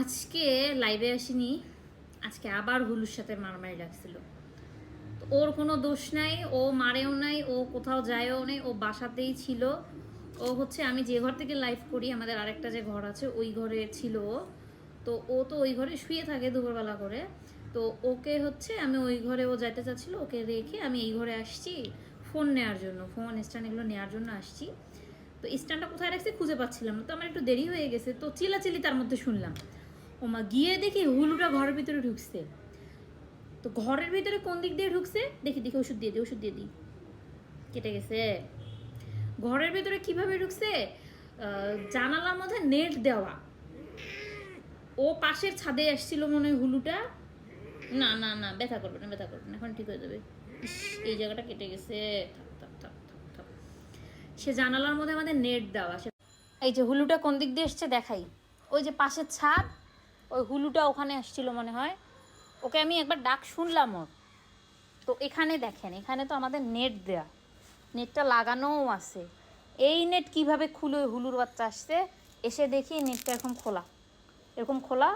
আজকে লাইভে আসিনি, আজকে আবার হুলুর সাথে মারামারি লাগছিল। ওর কোনো দোষ নাই, ও মারেও নাই, ও কোথাও যায়ও নাই, ও বাসাতেই ছিল। ও হচ্ছে আমি যে ঘর থেকে লাইভ করি, আমাদের আরেকটা যে ঘর আছে, ওই ঘরে ছিল ও। তো ও তো ওই ঘরে শুয়ে থাকে দুপুরবেলা করে। তো ওকে হচ্ছে আমি ওই ঘরে ও যাইতে চাচ্ছিল, ওকে রেখে আমি এই ঘরে আসছি ফোন নেওয়ার জন্য ফোন স্ট্যান্ড এগুলো নেওয়ার জন্য আসছি। তো স্ট্যান্ডটা কোথায় রাখছি খুঁজে পাচ্ছিলাম না, তো আমার একটু দেরি হয়ে গেছে, তো চিলাচিলি তার মধ্যে শুনলাম। ওমা গিয়ে দেখি হুলুটা ঘরের ভিতরে ঢুকছে। তো ঘরের ভিতরে কোন দিক দিয়ে ঢুকছে? দেখি দেখি, ওষুধ দিয়ে দিই, ওষুধ দিয়ে দিই। কেটে গেছে। ঘরের ভিতরে কীভাবে ঢুকছে? জানালার মধ্যে নেট দেওয়া। ও পাশের ছাদে আসছিল মনে হয় হুলুটা। না না না, ব্যথা করবে না, ব্যথা করবে না, এখন ঠিক হয়ে যাবে। এই জায়গাটা কেটে গেছে। সে জানালার মধ্যে আমাদের নেট দেওয়া, সে এই যে হুলুটা কোন দিক দিয়ে এসছে দেখাই। ওই যে পাশের ছাদ ওই হুলুটা ওখানে আসছিল মনে হয়। ওকে আমি একবার ডাক শুনলাম ওর। তো এখানে দেখেন, এখানে তো আমাদের নেট দেয়া। নেটটা লাগানোও আছে। এই নেট কীভাবে খুলে ওই হুলুর বাচ্চা আসছে? এসে দেখি নেটটা এরকম খোলা। এরকম খোলা।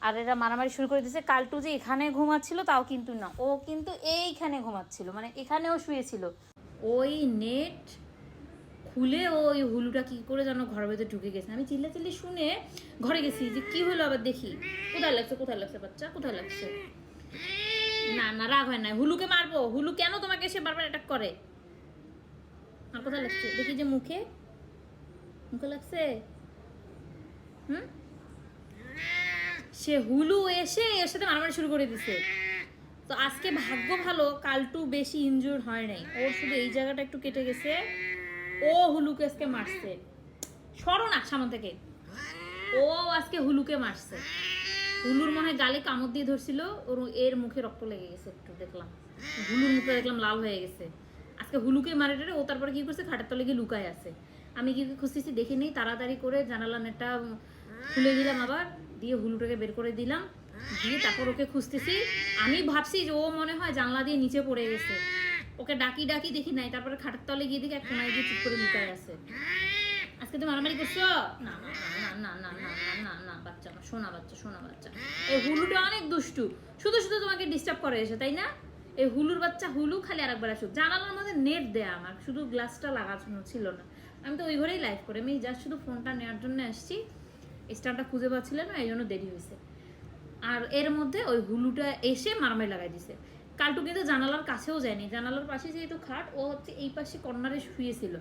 আর এরা মারামারি শুরু করে দিয়েছে। কালটু যে এখানে ঘুমাচ্ছিল, তাও কিন্তু না। ও কিন্তু এইখানে ঘুমাচ্ছিল। মানে এখানেও শুয়েছিল। ওই নেট খুলে ওই হুলুটা কি করে যেন ঘরের ভেতরে ঢুকে গেছে। আমি চিল্লা চিল্লি শুনে ঘরে গেছি যে কি হলো আবার দেখি। কোথায় লাগছে কোথায় লাগছে বাচ্চা? কোথায় লাগছে? না না, রাগ হয় না হুলুকে মারবো। হুলু কেন তোমাকে সে বারবার অ্যাটাক করে? আর কোথায় লাগছে? দেখি যে মুখে। মুখে লাগছে? হুম? সে হুলু এসে এর সাথে মারামারি শুরু করে দিছে। তো আজকে ভাগ্য ভালো, কালটু বেশি ইনজুর হয় নাই। ওর শুধু এই জায়গাটা একটু কেটে গেছে। ও হুলুকে আজকে মারছে। সরো না সামনে থেকে। ও আজকে হুলুকে মারছে। হুলুর মনে হয় গালে কামড় দিয়ে ধরছিল, ওর এর মুখে রক্ত লেগে গেছে একটু দেখলাম। হুলুর মুখটা দেখলাম লাল হয়ে গেছে। আজকে হুলুকে মারে ও তারপরে কি করছে? খাটের তলে গিয়ে লুকায় আছে। আমি কি খুঁজতেছি দেখে নেই, তাড়াতাড়ি করে জানালা নেটটা খুলে দিলাম আবার, দিয়ে হুলুটাকে বের করে দিলাম। দিয়ে তারপর ওকে খুঁজতেছি। আমি ভাবছি যে ও মনে হয় জানলা দিয়ে নিচে পড়ে গেছে। ওকে ডাকি ডাকি, দেখি নাই। তারপরে খাটের তলে গিয়ে দেখি এক কোনায় চুপ করে লুকায় আছে। আজকে তুমি মারামারি করছ? না না না না না না না না বাচ্চা সোনা বাচ্চা সোনা বাচ্চা। এই হুলুটা অনেক দুষ্টু। শুধু শুধু তোমাকে ডিস্টার্ব করে এসে, তাই না? এই হুলুর বাচ্চা হুলু খালি আরেকবার আসুক। জানালার মধ্যে নেট দেয়া আমার, শুধু গ্লাসটা লাগানো ছিল না। আমি তো ওই ঘরেই লাইভ করে। আমি জাস্ট শুধু ফোনটা নেওয়ার জন্য আসছি। স্টারটা খুঁজে পাচ্ছিলেন না এই জন্য দেরি হয়েছে। আর এর মধ্যে ওই হুলুটা এসে মারামারি লাগাই দিছে। কালটু কিন্তু জানালার কাছেও যায়নি। জানালার পাশে যেহেতু খাট, ও হচ্ছে এই পাশে কর্নারে শুয়েছিল।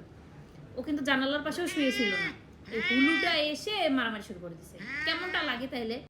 ও কিন্তু জানালার পাশেও শুয়েছিল না। এই হুলুটা এসে মারামারি শুরু করে দিছে। কেমনটা লাগে তাইলে?